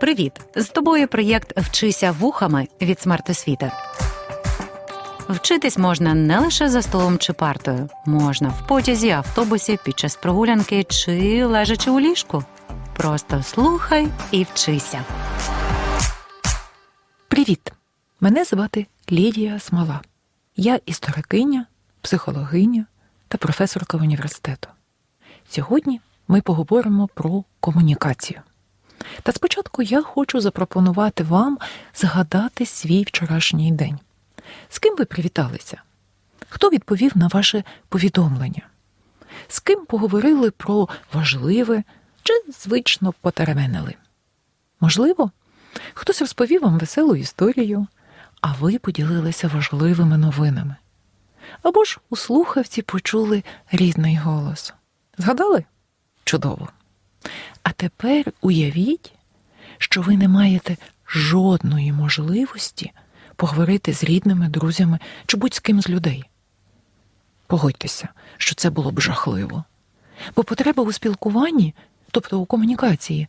Привіт! З тобою проєкт Вчися вухами від смертосвіти. Вчитись можна не лише за столом чи партою, можна в потязі, автобусі, під час прогулянки чи лежачи у ліжку. Просто слухай і вчися. Привіт! Мене звати Лідія Смола. Я історикиня, психологиня та професорка університету. Сьогодні ми поговоримо про комунікацію. Та спочатку я хочу запропонувати вам згадати свій вчорашній день. З ким ви привіталися? Хто відповів на ваше повідомлення? З ким поговорили про важливе чи звично потеревенили? Можливо, хтось розповів вам веселу історію, а ви поділилися важливими новинами. Або ж у слухавці почули рідний голос. Згадали? Чудово. А тепер уявіть, що ви не маєте жодної можливості поговорити з рідними, друзями чи будь з ким з людей. Погодьтеся, що це було б жахливо. Бо потреба у спілкуванні, тобто у комунікації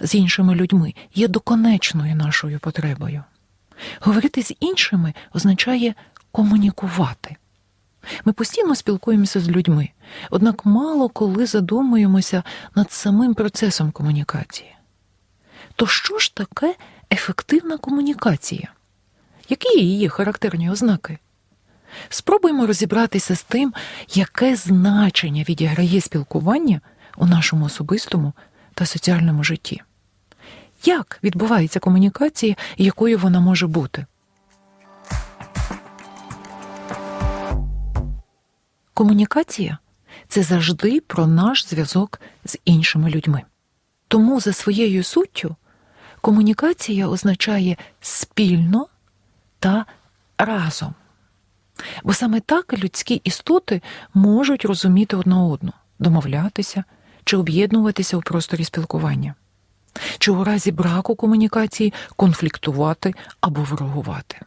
з іншими людьми, є доконечною нашою потребою. Говорити з іншими означає комунікувати. Ми постійно спілкуємося з людьми, однак мало коли задумуємося над самим процесом комунікації. То що ж таке ефективна комунікація? Які її характерні ознаки? Спробуємо розібратися з тим, яке значення відіграє спілкування у нашому особистому та соціальному житті. Як відбувається комунікація і якою вона може бути? Комунікація це завжди про наш зв'язок з іншими людьми. Тому за своєю суттю комунікація означає спільно та разом. Бо саме так людські істоти можуть розуміти одна одну, домовлятися чи об'єднуватися у просторі спілкування, чи у разі браку комунікації конфліктувати або ворогувати.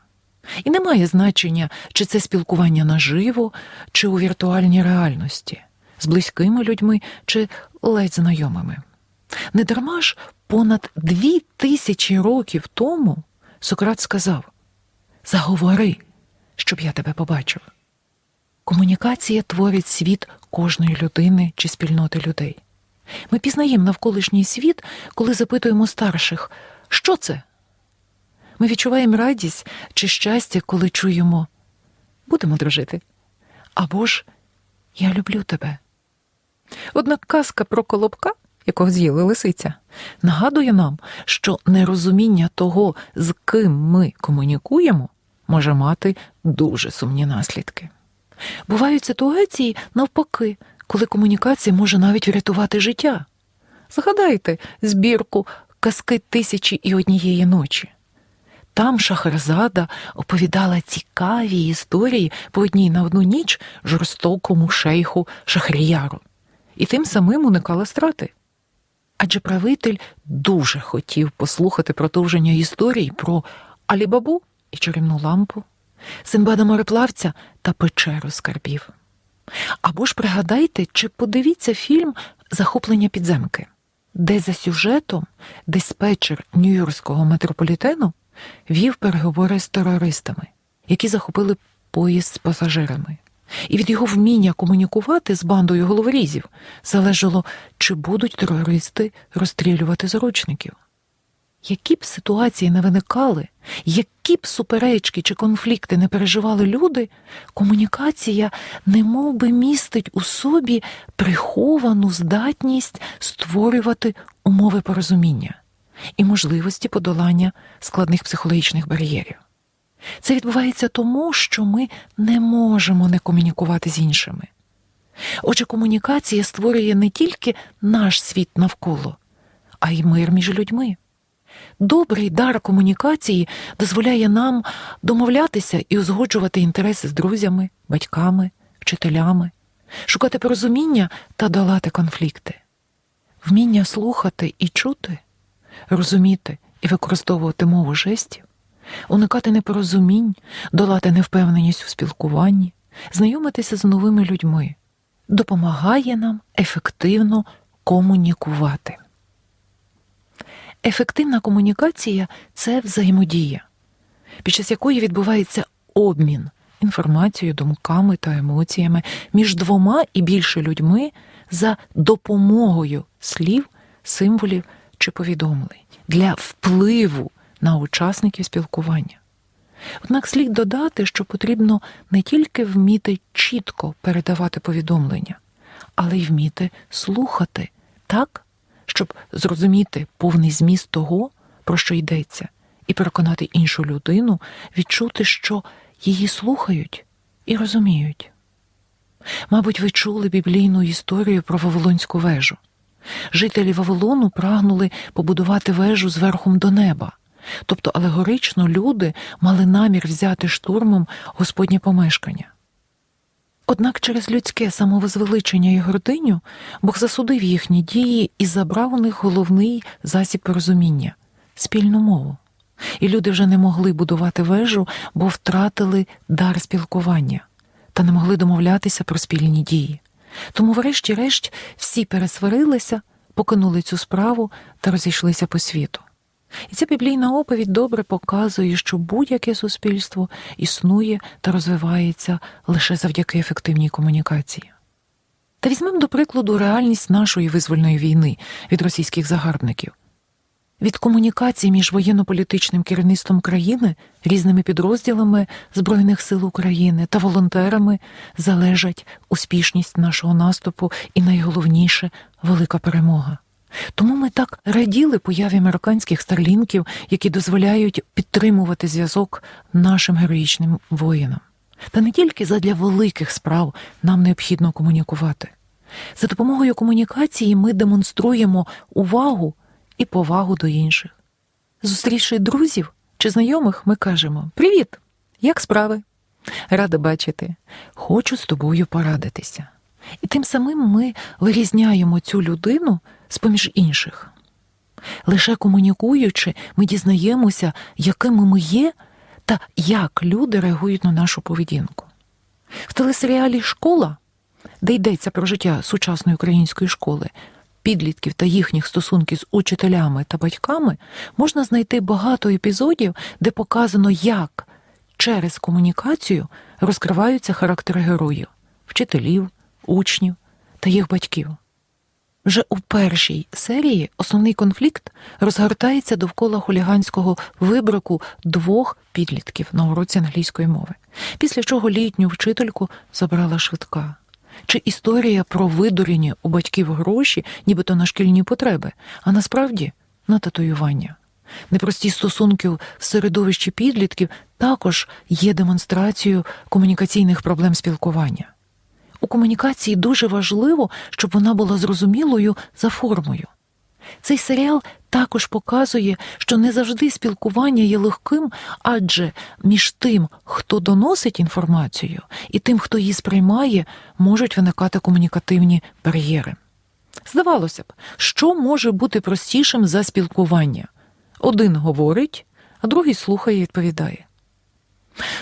І не має значення, чи це спілкування наживо, чи у віртуальній реальності, з близькими людьми чи ледь знайомими. Недарма ж понад дві тисячі років тому Сократ сказав Заговори, щоб я тебе побачив. Комунікація творить світ кожної людини чи спільноти людей. Ми пізнаємо навколишній світ, коли запитуємо старших, що це? Ми відчуваємо радість чи щастя, коли чуємо будемо дружити. Або ж я люблю тебе. Однак казка про колобка, якого з'їла лисиця, нагадує нам, що нерозуміння того, з ким ми комунікуємо, може мати дуже сумні наслідки. Бувають ситуації навпаки, коли комунікація може навіть врятувати життя. Згадайте збірку казки тисячі і однієї ночі. Там Шахерзада оповідала цікаві історії по одній на одну ніч жорстокому шейху Шахріяру, і тим самим уникала страти. Адже правитель дуже хотів послухати продовження історій про Алібабу і чарівну лампу, Симбада мореплавця та печеру скарбів. Або ж пригадайте чи подивіться фільм Захоплення підземки, де за сюжетом диспетчер Нью-Йоркського метрополітену вів переговори з терористами, які захопили поїзд з пасажирами. І від його вміння комунікувати з бандою головорізів залежало, чи будуть терористи розстрілювати заручників. Які б ситуації не виникали, які б суперечки чи конфлікти не переживали люди, комунікація немов би містить у собі приховану здатність створювати умови порозуміння і можливості подолання складних психологічних бар'єрів. Це відбувається тому, що ми не можемо не комунікувати з іншими. Отже, комунікація створює не тільки наш світ навколо, а й мир між людьми. Добрий дар комунікації дозволяє нам домовлятися і узгоджувати інтереси з друзями, батьками, вчителями, шукати порозуміння та долати конфлікти. Вміння слухати і чути, розуміти і використовувати мову жестів, уникати непорозумінь, долати невпевненість у спілкуванні, знайомитися з новими людьми допомагає нам ефективно комунікувати. Ефективна комунікація це взаємодія, під час якої відбувається обмін інформацією, думками та емоціями між двома і більше людьми за допомогою слів, символів чи повідомлень для впливу на учасників спілкування. Однак слід додати, що потрібно не тільки вміти чітко передавати повідомлення, але й вміти слухати так, щоб зрозуміти повний зміст того, про що йдеться, і переконати іншу людину відчути, що її слухають і розуміють. Мабуть, ви чули біблійну історію про Вавилонську вежу. Жителі Вавилону прагнули побудувати вежу зверхом до неба. Тобто алегорично люди мали намір взяти штурмом Господнє помешкання. Однак через людське самовизвеличення і гординю Бог засудив їхні дії і забрав у них головний засіб порозуміння спільну мову. І люди вже не могли будувати вежу, бо втратили дар спілкування та не могли домовлятися про спільні дії. Тому, врешті-решт, всі пересварилися, покинули цю справу та розійшлися по світу. І ця біблійна оповідь добре показує, що будь-яке суспільство існує та розвивається лише завдяки ефективній комунікації. Та візьмемо до прикладу реальність нашої визвольної війни від російських загарбників. Від комунікації між воєнно-політичним керівництвом країни, різними підрозділами Збройних сил України та волонтерами залежать успішність нашого наступу і найголовніше велика перемога. Тому ми так раділи появі американських старлінків, які дозволяють підтримувати зв'язок нашим героїчним воїнам. Та не тільки задля великих справ нам необхідно комунікувати. За допомогою комунікації ми демонструємо увагу і повагу до інших. Зустрівши друзів чи знайомих, ми кажемо: Привіт! Як справи? Рада бачити. Хочу з тобою порадитися. І тим самим ми вирізняємо цю людину з поміж інших. Лише комунікуючи, ми дізнаємося, якими ми є та як люди реагують на нашу поведінку. В телесеріалі Школа, де йдеться про життя сучасної української школи, підлітків та їхніх стосунків з учителями та батьками, можна знайти багато епізодів, де показано, як через комунікацію розкриваються характери героїв, вчителів, учнів та їх батьків. Вже у першій серії основний конфлікт розгортається довкола хуліганського виброку двох підлітків на уроці англійської мови, після чого літню вчительку забрала швидка. Чи історія про видурення у батьків гроші, нібито на шкільні потреби, а насправді на татуювання. Непрості стосунки в середовищі підлітків також є демонстрацією комунікаційних проблем спілкування. У комунікації дуже важливо, щоб вона була зрозумілою за формою. Цей серіал також показує, що не завжди спілкування є легким, адже між тим, хто доносить інформацію, і тим, хто її сприймає, можуть виникати комунікативні бар'єри. Здавалося б, що може бути простішим за спілкування? Один говорить, а другий слухає і відповідає.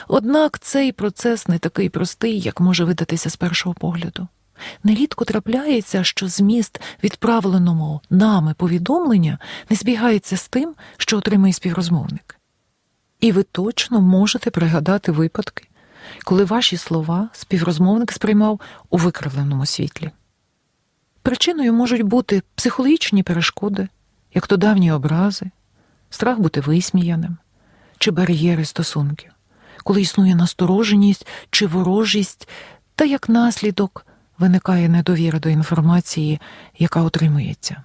Однак цей процес не такий простий, як може видатися з першого погляду. Нерідко трапляється, що зміст відправленого нами повідомлення не збігається з тим, що отримує співрозмовник. І ви точно можете пригадати випадки, коли ваші слова співрозмовник сприймав у викривленому світлі. Причиною можуть бути психологічні перешкоди, як то давні образи, страх бути висміяним чи бар'єри стосунків, коли існує настороженість чи ворожість, та як наслідок виникає недовіра до інформації, яка отримується.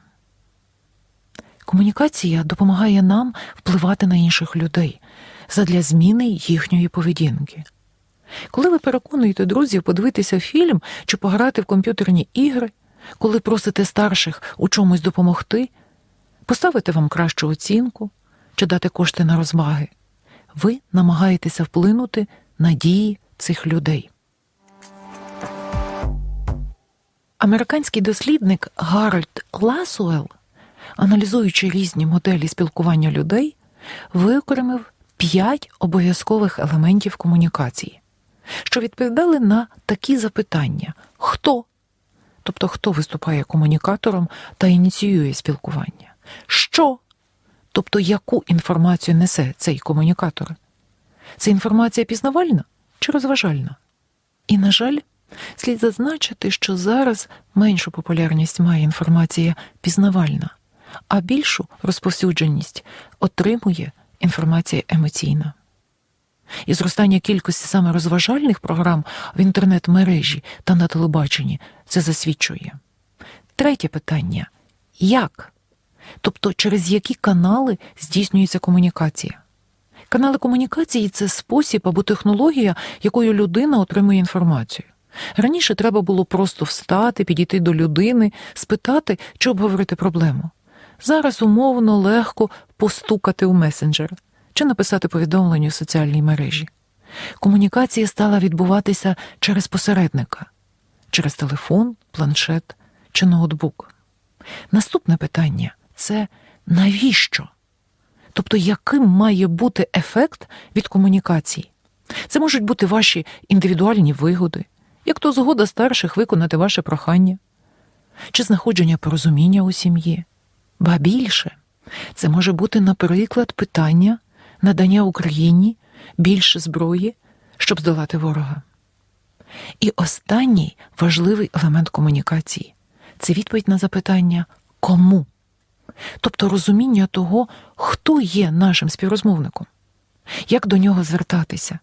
Комунікація допомагає нам впливати на інших людей задля зміни їхньої поведінки. Коли ви переконуєте друзів подивитися фільм чи пограти в комп'ютерні ігри, коли просите старших у чомусь допомогти, поставити вам кращу оцінку чи дати кошти на розваги, ви намагаєтеся вплинути на дії цих людей. Американський дослідник Гарольд Ласуел, аналізуючи різні моделі спілкування людей, виокремив п'ять обов'язкових елементів комунікації, що відповідали на такі запитання: хто, тобто хто виступає комунікатором та ініціює спілкування, що, Тобто, яку інформацію несе цей комунікатор? Це інформація пізнавальна чи розважальна? І, на жаль, слід зазначити, що зараз меншу популярність має інформація пізнавальна, а більшу розповсюдженість отримує інформація емоційна. І зростання кількості саме розважальних програм в інтернет-мережі та на телебаченні це засвідчує. Третє питання як? Тобто через які канали здійснюється комунікація? Канали комунікації це спосіб або технологія, якою людина отримує інформацію. Раніше треба було просто встати, підійти до людини, спитати чи обговорити проблему. Зараз умовно легко постукати у месенджер чи написати повідомлення у соціальній мережі. Комунікація стала відбуватися через посередника, через телефон, планшет чи ноутбук. Наступне питання це навіщо? Тобто, яким має бути ефект від комунікації? Це можуть бути ваші індивідуальні вигоди, як то згода старших виконати ваше прохання, чи знаходження порозуміння у сім'ї. Ба більше, це може бути, наприклад, питання надання Україні більше зброї, щоб здолати ворога. І останній важливий елемент комунікації це відповідь на запитання кому? Тобто розуміння того, хто є нашим співрозмовником, як до нього звертатися.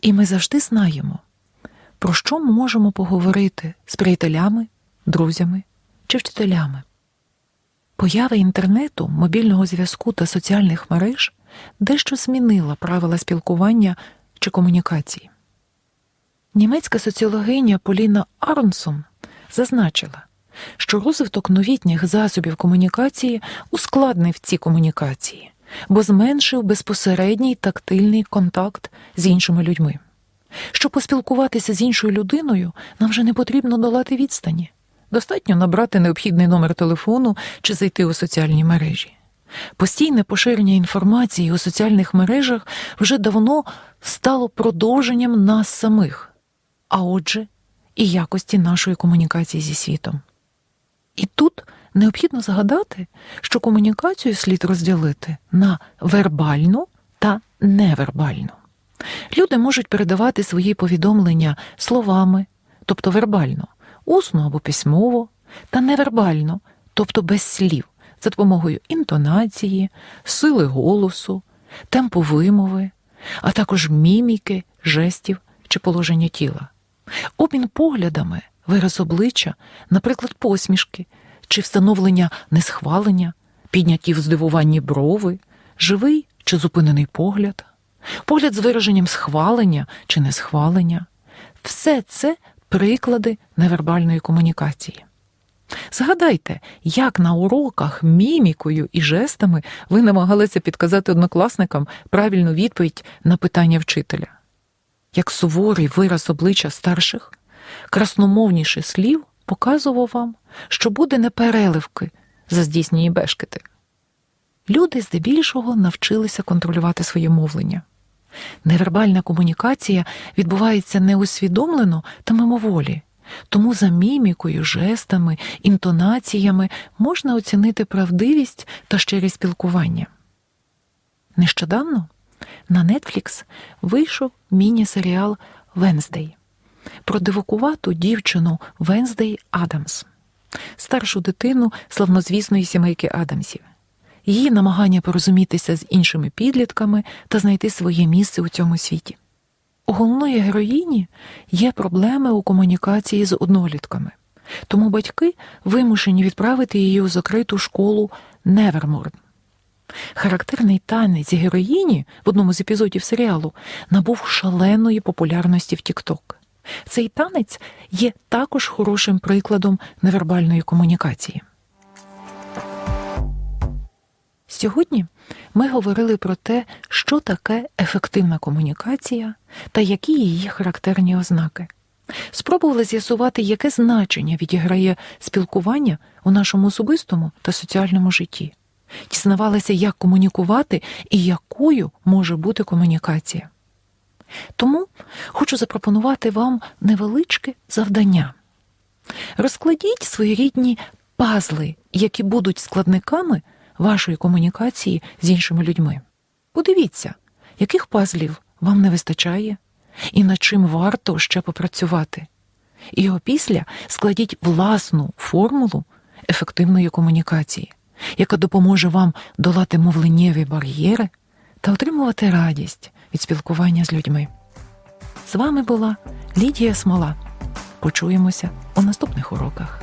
І ми завжди знаємо, про що ми можемо поговорити з приятелями, друзями чи вчителями. Поява інтернету, мобільного зв'язку та соціальних мереж дещо змінила правила спілкування чи комунікації. Німецька соціологиня Поліна Арнсон зазначила, що розвиток новітніх засобів комунікації ускладнив ці комунікації, бо зменшив безпосередній тактильний контакт з іншими людьми. Щоб поспілкуватися з іншою людиною, нам вже не потрібно долати відстані. Достатньо набрати необхідний номер телефону чи зайти у соціальні мережі. Постійне поширення інформації у соціальних мережах вже давно стало продовженням нас самих, а отже, і якості нашої комунікації зі світом. І тут необхідно згадати, що комунікацію слід розділити на вербальну та невербальну. Люди можуть передавати свої повідомлення словами, тобто вербально, усно або письмово, та невербально, тобто без слів, за допомогою інтонації, сили голосу, темпу вимови, а також міміки, жестів чи положення тіла. Обмін поглядами, вираз обличчя, наприклад, посмішки чи встановлення несхвалення, підняті в здивуванні брови, живий чи зупинений погляд, погляд з вираженням схвалення чи несхвалення все це приклади невербальної комунікації. Згадайте, як на уроках мімікою і жестами ви намагалися підказати однокласникам правильну відповідь на питання вчителя. Як суворий вираз обличчя старших, красномовніше слів показував вам, що буде непереливки за здійснені бешкети. Люди здебільшого навчилися контролювати своє мовлення. Невербальна комунікація відбувається неусвідомлено та мимоволі, тому за мімікою, жестами, інтонаціями можна оцінити правдивість та щирість спілкування. Нещодавно на Netflix вийшов міні-серіал Венздей про дивакувату дівчину Венздей Адамс, старшу дитину славнозвісної сімейки Адамсів, її намагання порозумітися з іншими підлітками та знайти своє місце у цьому світі. У головної героїні є проблеми у комунікації з однолітками, тому батьки вимушені відправити її у закриту школу Неверморн. Характерний танець героїні в одному з епізодів серіалу набув шаленої популярності в TikTok. Цей танець є також хорошим прикладом невербальної комунікації. Сьогодні ми говорили про те, що таке ефективна комунікація та які її характерні ознаки. Спробували з'ясувати, яке значення відіграє спілкування у нашому особистому та соціальному житті. Дізнавалися, як комунікувати і якою може бути комунікація. Тому хочу запропонувати вам невеличке завдання. Розкладіть своєрідні пазли, які будуть складниками вашої комунікації з іншими людьми. Подивіться, яких пазлів вам не вистачає і над чим варто ще попрацювати. І опісля складіть власну формулу ефективної комунікації, яка допоможе вам долати мовленнєві бар'єри та отримувати радість від спілкування з людьми. З вами була Лідія Смола. Почуємося у наступних уроках.